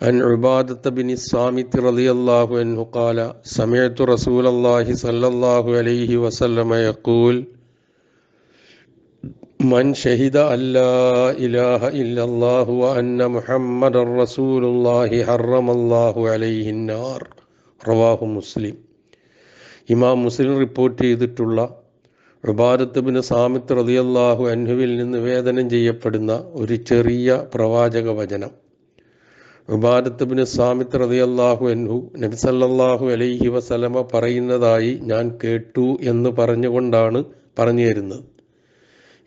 عن عبادة بن الصامت رضي الله عنه قال سمعت رسول الله صلى الله عليه وسلم يقول من شهد أن لا إله إلا الله وأن محمد رسول الله حرم الله عليه النار رواه مسلم ഇമാം മുസ്ലിം റിപ്പോർട്ട് ചെയ്തിട്ടുള്ള ഉബാദത്ത് ബിൻ സാമിത്ത് റളിയല്ലാഹു അൻഹുവിൽ നിന്ന് നിവേദനം ചെയ്യപ്പെടുന്ന ഒരു ചെറിയ പ്രവാചക വചനം ഉബാദത്ത് ബിൻ സാമിത്ത് റളിയല്ലാഹു അൻഹു നബി സല്ലല്ലാഹു അലൈഹി വസലമ പറയുന്നതായി ഞാൻ കേട്ടു എന്ന് പറഞ്ഞുകൊണ്ടാണ് പറഞ്ഞു തരുന്നത്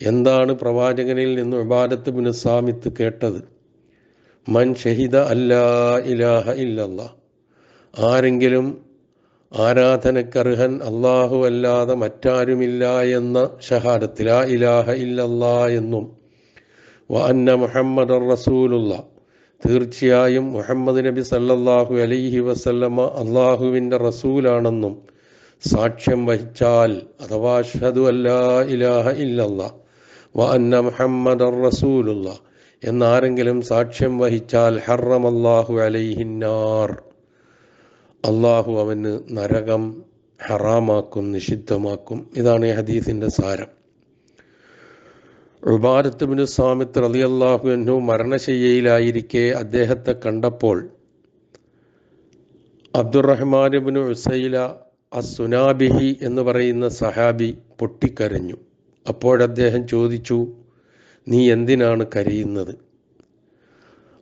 എന്താണ് പ്രവാചകനിൽ നിന്ന് ഉബാദത്ത് ബിൻ സാമിത്ത് കേട്ടത്? മൻ ഷഹിദ അല്ലാ ഇലാഹ ഇല്ലല്ലാ. ആരെങ്കിലും ആരാധനക്കർഹൻ അള്ളാഹു അല്ലാതെ മറ്റാരുമില്ല എന്ന ഷഹാദത്തിൽ ആ ഇലാഹ ഇല്ലല്ലാ എന്നും വ അന്ന മുഹമ്മദ് റസൂലുള്ള. തീർച്ചയായും മുഹമ്മദ് നബി സല്ലല്ലാഹു അലൈഹി വസല്ലമ അള്ളാഹുവിന്റെ റസൂലാണെന്നും സാക്ഷ്യം വഹിച്ചാൽ അഥവാ അഷ്ഹദു അല്ലാ ഇലാഹ ഇല്ലല്ലാ വ മുഹമ്മദ് റസൂലുള്ള എന്നാരെങ്കിലും സാക്ഷ്യം വഹിച്ചാൽ ഹറം അള്ളാഹു അലൈഹിന്നാർ അള്ളാഹു അവന് നരകം ഹറാമാക്കും നിഷിദ്ധമാക്കും. ഇതാണ് ഈ ഹദീസിന്റെ സാരം. ഉബാരത്തുബിന് സ്വാമിത്ത് റളിയല്ലാഹു അൻഹു മരണശയ്യയിലായിരിക്കെ അദ്ദേഹത്തെ കണ്ടപ്പോൾ അബ്ദുറഹ്മാനുബിന് ഉസൈല അസുനാബിഹി എന്ന് പറയുന്ന സഹാബി പൊട്ടിക്കരഞ്ഞു. അപ്പോഴദ്ദേഹം ചോദിച്ചു നീ എന്തിനാണ് കരയുന്നത്?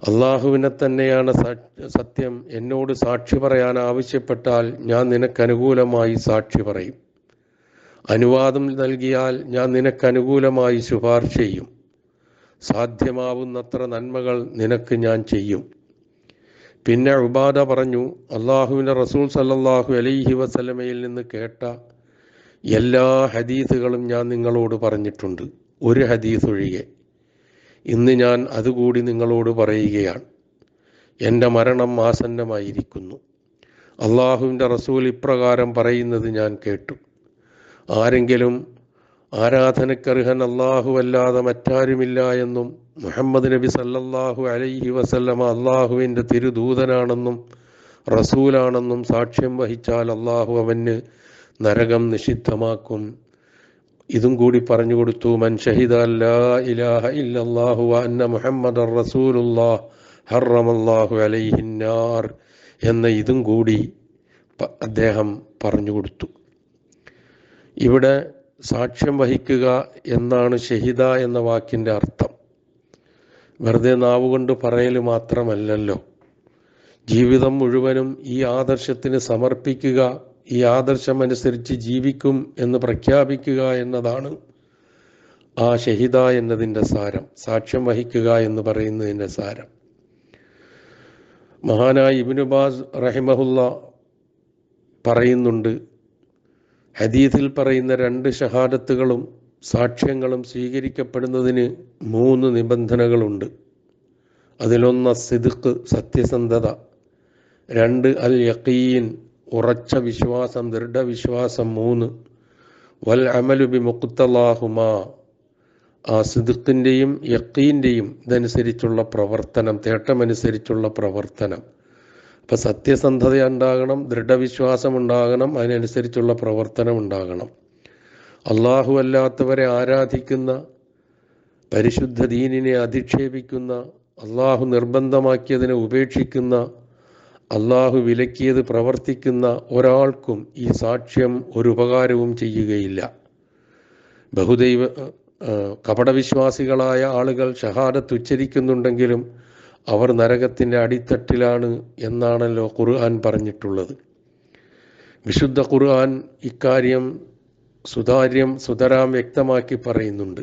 അള്ളാഹുവിനെ തന്നെയാണ് സത്യം എന്നോട് സാക്ഷി പറയാൻ ആവശ്യപ്പെട്ടാൽ ഞാൻ നിനക്കനുകൂലമായി സാക്ഷി പറയും. അനുവാദം നൽകിയാൽ ഞാൻ നിനക്ക് അനുകൂലമായി ശുപാർശ ചെയ്യും. സാധ്യമാവുന്നത്ര നന്മകൾ നിനക്ക് ഞാൻ ചെയ്യും. പിന്നെ ഉബാദ പറഞ്ഞു അള്ളാഹുവിന്റെ റസൂൽ സല്ലാഹു അലൈഹി വസലമയിൽ നിന്ന് കേട്ട എല്ലാ ഹദീസുകളും ഞാൻ നിങ്ങളോട് പറഞ്ഞിട്ടുണ്ട്. ഒരു ഹദീസ് ഒഴികെ. ഇന്ന് ഞാൻ അതുകൂടി നിങ്ങളോട് പറയുകയാണ്. എന്റെ മരണം ആസന്നമായിരിക്കുന്നു. അള്ളാഹുവിന്റെ റസൂൽ ഇപ്രകാരം പറയുന്നത് ഞാൻ കേട്ടു. ആരെങ്കിലും ആരാധനക്കർഹൻ അള്ളാഹു അല്ലാതെ മറ്റാരുമില്ല എന്നും മുഹമ്മദ് നബി സല്ലല്ലാഹു അലൈഹി വസല്ലമ അള്ളാഹുവിന്റെ തിരുദൂതനാണെന്നും റസൂലാണെന്നും സാക്ഷ്യം വഹിച്ചാൽ അള്ളാഹു അവന് നരകം നിഷിദ്ധമാക്കും. ഇതും കൂടി പറഞ്ഞു കൊടുത്തു മൻ ഷഹിദ അല്ലാഹു ഇല്ലല്ലാഹു അന്ന മുഹമ്മദ് റസൂലുല്ലാഹ് അലൈഹിന്നാർ എന്ന ഇതും കൂടി അദ്ദേഹം പറഞ്ഞു കൊടുത്തു. ഇവിടെ സാക്ഷ്യം വഹിക്കുക എന്നാണ് ഷഹിദ എന്ന വാക്കിന്റെ അർത്ഥം. വെറുതെ നാവുകൊണ്ട് പറയൽ മാത്രമല്ലല്ലോ. ജീവിതം മുഴുവനും ഈ ആദർശത്തിന് സമർപ്പിക്കുക ഈ ആദർശമനുസരിച്ച് ജീവിക്കും എന്ന് പ്രഖ്യാപിക്കുക എന്നതാണ് ആ ഷഹിദ എന്നതിന്റെ സാരം. സാക്ഷ്യം വഹിക്കുക എന്ന് പറയുന്നതിന്റെ സാരം. മഹാനായ ഇബിനുബാസ് റഹിമഹുല്ല പറയുന്നുണ്ട് ഹദീസിൽ പറയുന്ന രണ്ട് ഷഹാദത്തുകളും സാക്ഷ്യങ്ങളും സ്വീകരിക്കപ്പെടുന്നതിന് മൂന്ന് നിബന്ധനകളുണ്ട്. അതിലൊന്ന് സിദുക്ക് സത്യസന്ധത. രണ്ട് അൽ യക്കീൻ ഉറച്ച വിശ്വാസം ദൃഢവിശ്വാസം മൂന്ന് വൽ അമലുബി മുക്തലാഹുമാ ആ സിദുക്കിന്റെയും യക്കീന്റെയും ഇതനുസരിച്ചുള്ള പ്രവർത്തനം തേട്ടമനുസരിച്ചുള്ള പ്രവർത്തനം. അപ്പം സത്യസന്ധത ഉണ്ടാകണം ദൃഢവിശ്വാസം ഉണ്ടാകണം അതിനനുസരിച്ചുള്ള പ്രവർത്തനം ഉണ്ടാകണം അള്ളാഹു അല്ലാത്തവരെ ആരാധിക്കുന്ന പരിശുദ്ധ ദീനിനെ അധിക്ഷേപിക്കുന്ന അള്ളാഹു നിർബന്ധമാക്കിയതിനെ ഉപേക്ഷിക്കുന്ന അള്ളാഹു വിലക്കിയത് പ്രവർത്തിക്കുന്ന ഒരാൾക്കും ഈ സാക്ഷ്യം ഒരു ഉപകാരവും ചെയ്യുകയില്ല. ബഹുദൈവ കപടവിശ്വാസികളായ ആളുകൾ ഷഹാദത്ത് ഉച്ചരിക്കുന്നുണ്ടെങ്കിലും അവർ നരകത്തിന്റെ അടിത്തട്ടിലാണ് എന്നാണല്ലോ ഖുർആൻ പറഞ്ഞിട്ടുള്ളത്. വിശുദ്ധ ഖുർആൻ ഇക്കാര്യം സുതാര്യം സുതരാം വ്യക്തമാക്കി പറയുന്നുണ്ട്.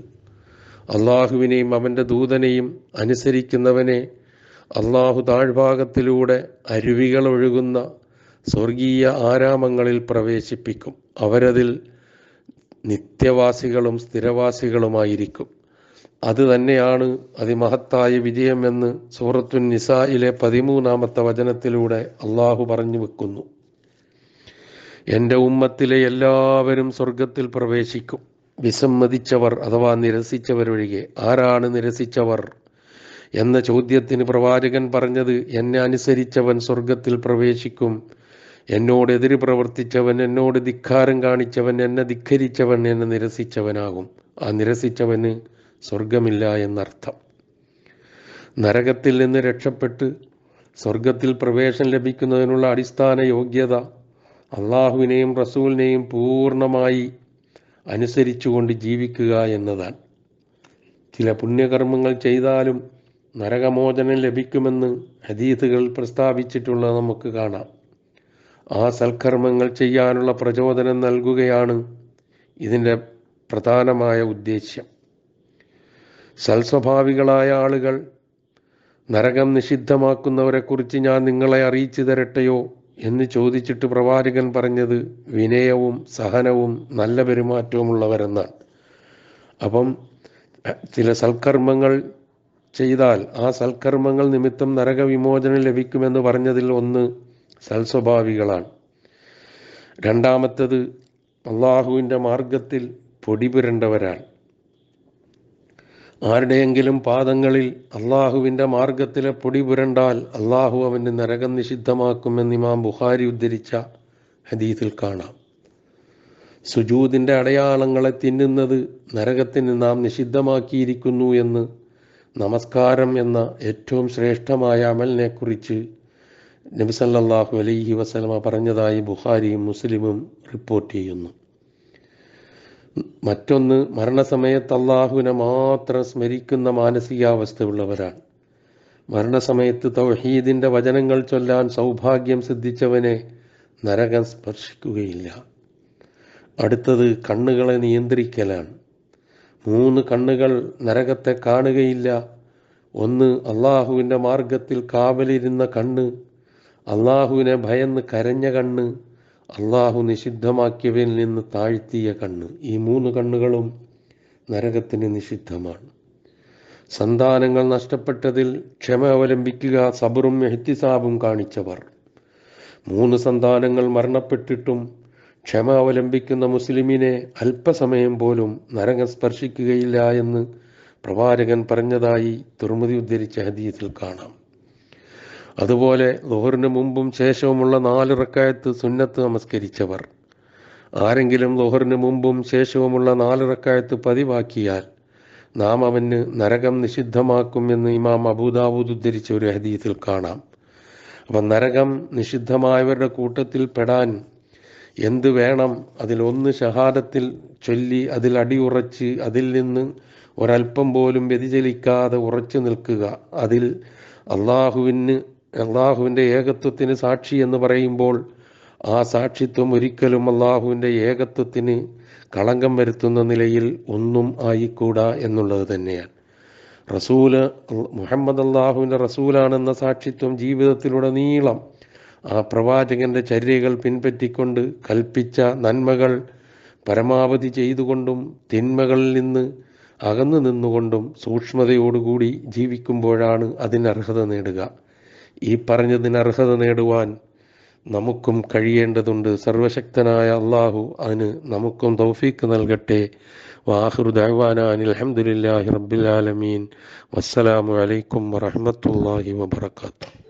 അള്ളാഹുവിനെയും അവന്റെ ദൂതനെയും അനുസരിക്കുന്നവനെ അള്ളാഹു താഴ്ഭാഗത്തിലൂടെ അരുവികൾ ഒഴുകുന്ന സ്വർഗീയ ആരാമങ്ങളിൽ പ്രവേശിപ്പിക്കും. അവരതിൽ നിത്യവാസികളും സ്ഥിരവാസികളുമായിരിക്കും. അത് തന്നെയാണ് അതിമഹത്തായ വിജയമെന്ന് സൂറത്തുൻ നിസായിലെ പതിമൂന്നാമത്തെ വചനത്തിലൂടെ അള്ളാഹു പറഞ്ഞു വെക്കുന്നു. എന്റെ ഉമ്മത്തിലെ എല്ലാവരും സ്വർഗത്തിൽ പ്രവേശിക്കും. വിസമ്മതിച്ചവർ അഥവാ നിരസിച്ചവരൊഴികെ ആരാണ് നിരസിച്ചവർ? എന്ന ചോദ്യത്തിന് പ്രവാചകൻ പറഞ്ഞത് എന്നെ അനുസരിച്ചവൻ സ്വർഗത്തിൽ പ്രവേശിക്കും. എന്നോട് എതിര് പ്രവർത്തിച്ചവൻ എന്നോട് ധിക്കാരം കാണിച്ചവൻ എന്നെ ധിക്കരിച്ചവൻ എന്നെ നിരസിച്ചവനാകും. ആ നിരസിച്ചവന് സ്വർഗമില്ല എന്നർത്ഥം. നരകത്തിൽ നിന്ന് രക്ഷപ്പെട്ട് സ്വർഗത്തിൽ പ്രവേശനം ലഭിക്കുന്നതിനുള്ള അടിസ്ഥാന യോഗ്യത അള്ളാഹുവിനെയും റസൂലിനെയും പൂർണമായി അനുസരിച്ചുകൊണ്ട് ജീവിക്കുക എന്നതാണ്. ചില പുണ്യകർമ്മങ്ങൾ ചെയ്താലും നരകമോചനം ലഭിക്കുമെന്ന് ഹദീസുകൾ പ്രസ്താവിച്ചിട്ടുള്ളത് നമുക്ക് കാണാം. ആ സൽക്കർമ്മങ്ങൾ ചെയ്യാനുള്ള പ്രചോദനം നൽകുകയാണ് ഇതിന്റെ പ്രധാനമായ ഉദ്ദേശ്യം. സൽസ്വഭാവികളായ ആളുകൾ നരകം നിഷിദ്ധമാക്കുന്നവരെക്കുറിച്ച് ഞാൻ നിങ്ങളെ അറിയിച്ചു തരട്ടെയോ എന്ന് ചോദിച്ചിട്ട് പ്രവാചകൻ പറഞ്ഞത് വിനയവും സഹനവും നല്ല പെരുമാറ്റവുമുള്ളവരെന്നാണ്. അപ്പം ചില സൽക്കർമ്മങ്ങൾ ചെയ്താൽ ആ സൽക്കർമ്മങ്ങൾ നിമിത്തം നരകവിമോചനം ലഭിക്കുമെന്ന് പറഞ്ഞതിൽ ഒന്ന് സൽസ്വഭാവികളാണ്. രണ്ടാമത്തത് അള്ളാഹുവിന്റെ മാർഗത്തിൽ പൊടിപുരണ്ടവരാണ് ആരുടെയെങ്കിലും പാദങ്ങളിൽ അള്ളാഹുവിന്റെ മാർഗത്തിലെ പൊടി പുരണ്ടാൽ അള്ളാഹു അവന് നരകം നിഷിദ്ധമാക്കുമെന്ന് ഇമാം ബുഹാരി ഉദ്ധരിച്ച ഹദീസിൽ കാണാം. സുജൂതിന്റെ അടയാളങ്ങളെ തിന്നുന്നത് നരകത്തിന് നാം നിഷിദ്ധമാക്കിയിരിക്കുന്നു എന്ന് നമസ്കാരം എന്ന ഏറ്റവും ശ്രേഷ്ഠമായ അമലിനെക്കുറിച്ച് നബിസല്ലാഹു അലൈഹി വസലമ പറഞ്ഞതായി ബുഹാരിയും മുസ്ലിമും റിപ്പോർട്ട് ചെയ്യുന്നു. മറ്റൊന്ന് മരണസമയത്ത് അള്ളാഹുവിനെ മാത്രം സ്മരിക്കുന്ന മാനസികാവസ്ഥയുള്ളവരാണ്. മരണസമയത്ത് തൗഹീദിന്റെ വചനങ്ങൾ ചൊല്ലാൻ സൗഭാഗ്യം സിദ്ധിച്ചവനെ നരകം സ്പർശിക്കുകയില്ല. അടുത്തത് കണ്ണുകളെ നിയന്ത്രിക്കലാണ്. മൂന്ന് കണ്ണുകൾ നരകത്തെ കാണുകയില്ല. ഒന്ന് അള്ളാഹുവിന്റെ മാർഗത്തിൽ കാവലിരുന്ന കണ്ണ് അള്ളാഹുവിനെ ഭയന്ന് കരഞ്ഞ കണ്ണ് അള്ളാഹു നിഷിദ്ധമാക്കിയവയിൽ നിന്ന് താഴ്ത്തിയ കണ്ണ്. ഈ മൂന്ന് കണ്ണുകളും നരകത്തിന് നിഷിദ്ധമാണ്. സന്താനങ്ങൾ നഷ്ടപ്പെട്ടതിൽ ക്ഷമ അവലംബിക്കുക സബറും എഹ്തിസാബും കാണിച്ചവർ. മൂന്ന് സന്താനങ്ങൾ മരണപ്പെട്ടിട്ടും ക്ഷമ അവലംബിക്കുന്ന മുസ്ലിമിനെ അല്പസമയം പോലും നരകം സ്പർശിക്കുകയില്ല എന്ന് പ്രവാചകൻ പറഞ്ഞതായി തുറമുതി ഉദ്ധരിച്ച ഹദീസിൽ കാണാം. അതുപോലെ ലോഹറിന് മുമ്പും ശേഷവുമുള്ള നാല് റക്കായത്ത് സുന്നത്ത് നമസ്കരിച്ചവർ. ആരെങ്കിലും ലോഹറിന് മുമ്പും ശേഷവുമുള്ള നാല് റക്കായത്ത് പതിവാക്കിയാൽ നാം അവന് നരകം നിഷിദ്ധമാക്കും എന്ന് ഇമാം അബൂദാബൂദ് ഉദ്ധരിച്ച ഒരു ഹദീസിൽ കാണാം. അപ്പം നരകം നിഷിദ്ധമായവരുടെ കൂട്ടത്തിൽ പെടാൻ എന്ത് വേണം? അതിലൊന്ന് ഷഹാദത്തിൽ ചൊല്ലി അതിൽ അടിയുറച്ച് അതിൽ നിന്ന് ഒരൽപ്പം പോലും വ്യതിചലിക്കാതെ ഉറച്ചു നിൽക്കുക. അതിൽ അള്ളാഹുവിന് അള്ളാഹുവിന്റെ ഏകത്വത്തിന് സാക്ഷി എന്ന് പറയുമ്പോൾ ആ സാക്ഷിത്വം ഒരിക്കലും അള്ളാഹുവിന്റെ ഏകത്വത്തിന് കളങ്കം വരുത്തുന്ന നിലയിൽ ഒന്നും ആയിക്കൂടാ എന്നുള്ളത് തന്നെയാണ്. റസൂൽ മുഹമ്മദ് അള്ളാഹുവിന്റെ റസൂലാണെന്ന സാക്ഷിത്വം ജീവിതത്തിലുടനീളം ആ പ്രവാചകന്റെ ചര്യകൾ പിൻപറ്റിക്കൊണ്ട് കൽപ്പിച്ച നന്മകൾ പരമാവധി ചെയ്തുകൊണ്ടും തിന്മകളിൽ നിന്ന് അകന്നു നിന്നുകൊണ്ടും സൂക്ഷ്മതയോടുകൂടി ജീവിക്കുമ്പോഴാണ് അതിന് അർഹത നേടുക. ഈ പറഞ്ഞതിന് അർഹത നേടുവാൻ നമുക്കും കഴിയേണ്ടതുണ്ട്. സർവശക്തനായ അള്ളാഹു അതിന് നമുക്കും തൗഫീക്ക് നൽകട്ടെ. അനിൽ അൽഹംദുലില്ലാഹി റബ്ബിൽ ആലമീൻ. വസ്സലാമു അലൈക്കും വറഹ്മത്തുള്ളാഹി വബറകാതുഹു.